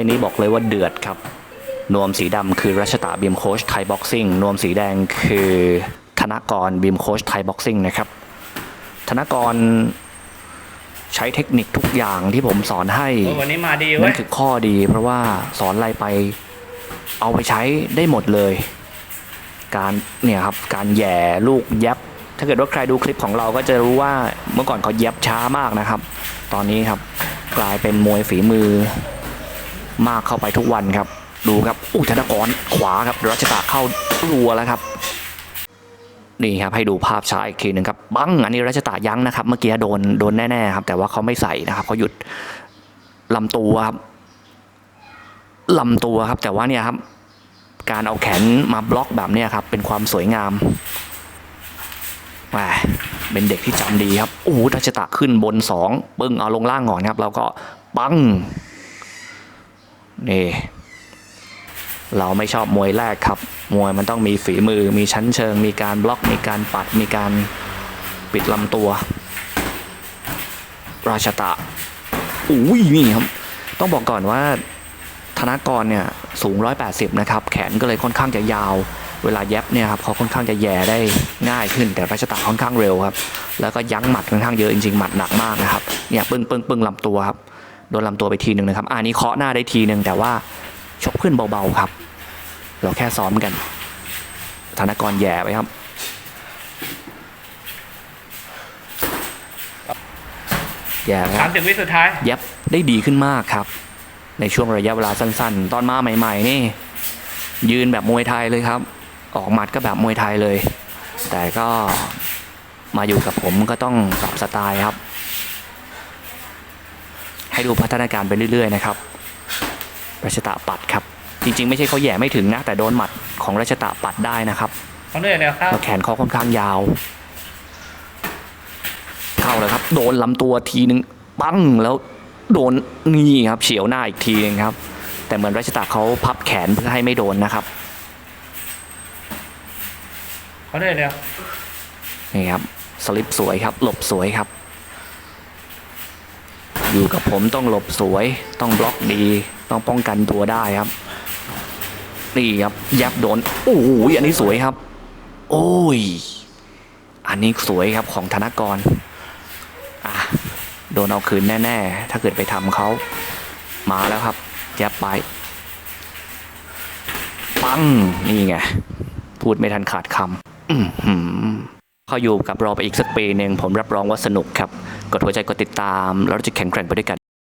ท์นี้บอกเลยว่าเดือดครับ นวมสีดำคือรัชตาบีมโคชไทยบ็อกซิ่ง นวมสีแดงคือธนกรบีมโคชไทยบ็อกซิ่งนะครับ ธนกรใช้เทคนิคทุกอย่างที่ผมสอนให้เออวันนี้มาดีเว้นั่ยนคือข้อดีเพราะว่าสอนอะไรไป เอาไปใช้ได้หมดเลย การเนี่ยครับการแหย่ลูกแยบถ้าเกิดว่าใครดูคลิปของเราก็จะรู้ว่าเมื่อก่อนเขาแยบช้ามากนะครับ ตอนนี้ครับกลายเป็นมวยฝีมือ มากเข้าไปทุกวันครับ ดูครับอู้ธนกรขวาครับรัชตะเข้ารัวแล้วครับนี่ครับให้ดูภาพช้าอีกทีหนึ่งครับบังอันนี้รัชตะยั้งนะครับ เมื่อกี้โดนโดนแน่ๆครับ แต่ว่าเขาไม่ใส่นะครับเขาหยุดลำตัวครับลำตัวครับ แต่ว่าเนี่ยครับ การเอาแขนมาบล็อกแบบเนี้ยครับ เป็นความสวยงามแหมเป็นเด็กที่จำดีครับโอ้โหรัชตะขึ้นบนสองปึ้งเอาลงล่างก่อนครับ แล้วก็ปัง นี่เราไม่ชอบมวยแรกครับ มวยมันต้องมีฝีมือ มีชั้นเชิง มีการบล็อก มีการปัด มีการปิดลำตัว ราชตะอุ้ยนี่ครับ ต้องบอกก่อนว่าธนากรเนี่ยสูง 180 นะครับ แขนก็เลยค่อนข้างจะยาว เวลาแย็บเนี่ยครับเขาค่อนข้างจะแย่ได้ง่ายขึ้น แต่ราชตะค่อนข้างเร็วครับ แล้วก็ยั้งหมัดค่อนข้างเยอะจริงๆ หมัดหนักมากนะครับ เนี่ยปึ้งปึ้งปึ้งลำตัวครับ โดนลำตัวไปทีหนึ่งนะครับ อันนี้เคาะหน้าได้ทีหนึ่งแต่ว่าชกขึ้นเบาๆครับ เราแค่ซ้อมกันธนกรแย่ไปครับแย่คสารัมบสิบวิสุดท้าย เย็บได้ดีขึ้นมากครับ ในช่วงระยะเวลาสั้นๆ ตอนมาใหม่ๆนี่ ยืนแบบมวยไทยเลยครับ ออกหมัดก็แบบมวยไทยเลย แต่ก็มาอยู่กับผมก็ต้องปรับสไตล์ครับ ให้ดูพัฒนาการไปเรื่อยๆนะครับรัชตะปัดครับ จริงๆ ไม่ใช่เขาแหย่ไม่ถึงนะ แต่โดนหมัดของรัชตะปัดได้นะครับเขาเหนื่อยแล้วครับแล้วแขนเขาค่อนข้างยาว เข้าเลยครับ โดนลำตัวทีนึงปั้งแล้วโดนนี่ครับ เฉียวหน้าอีกทีนึงครับ แต่เหมือนรัชตะเขาพับแขนเพื่อให้ไม่โดนนะครับเขาเหนื่อยแล้วนี่ครับสลิปสวยครับ หลบสวยครับ อยู่กับผมต้องหลบสวย ต้องบล็อกดี ต้องป้องกันตัวได้ครับ นี่ครับยับโดนโอ้โหอันนี้สวยครับ โอ้ย อันนี้สวยครับของธนกรอะโดนเอาคืนแน่ ๆ ถ้าเกิดไปทำเขามาแล้วครับยับไป ปัง นี่ไง พูดไม่ทันขาดคำ เขาอยู่กับเราไปอีกสักปีหนึ่งผมรับรองว่าสนุกครับ กดหัวใจกดติดตาม แล้วเราจะแข็งแกร่งไปด้วยกัน